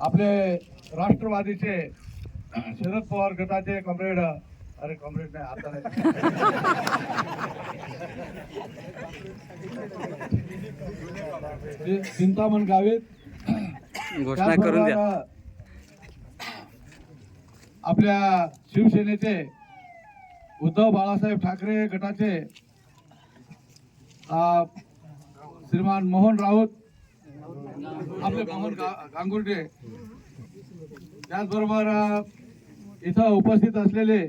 आपले राष्ट्रवादीचे शरद पवार गटाचे कॉम्रेड अरे कॉम्रेड नाही आता नाही. चिंतामण गावित. घोषणा करून द्या. त्याचबरोबर आपल्या शिवसेनेचे उद्धव बाळासाहेब ठाकरे गटाचे श्रीमान मोहन राऊत आपले मोहन गांगुर्डे. त्याचबरोबर इथं उपस्थित असलेले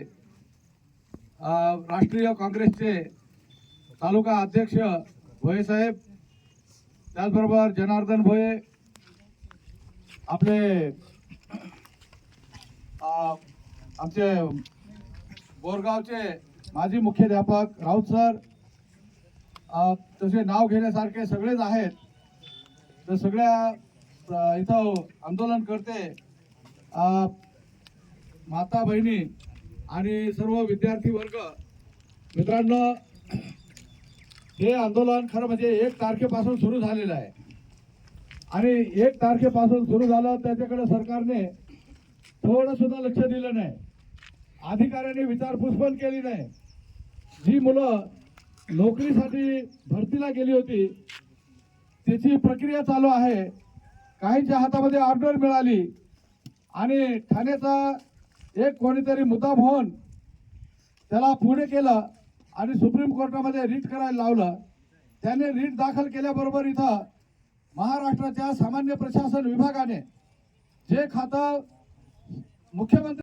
राष्ट्रीय काँग्रेसचे तालुका अध्यक्ष भोये साहेब त्याचबरोबर जनार्दन भोये आपले आमचे बोरगावचे माजी मुख्याध्यापक राऊत सर तसे नाव घेण्यासारखे सगळेच आहेत. तर सगळ्या इथं आंदोलन करते. माता बहिणी आणि सर्व विद्यार्थी वर्ग. मित्रांनो हे आंदोलन खरं म्हणजे एक तारखेपासून सुरू झालेलं आहे. आणि एक तारखेपासून सुरू झालं त्याच्याकडे सरकारने थोडं सुद्धा लक्ष दिलं नाही. अधिकाऱ्यांनी विचारपूस पण केली नाही. जी मुलं नोकरीसाठी भरतीला गेली होती त्याची प्रक्रिया चालू आहे. काहींच्या हातामध्ये ऑर्डर मिळाली. आणि ठाण्याचा एक कोणीतरी मुद्दाम होऊन त्याला पुढे केलं आणि सुप्रीम कोर्टामध्ये रीट करायला लावलं. त्याने रीट दाखल केल्याबरोबर इथं महाराष्ट्राच्या सामान्य प्रशासन विभागाने जे खातं मुख्यमंत्री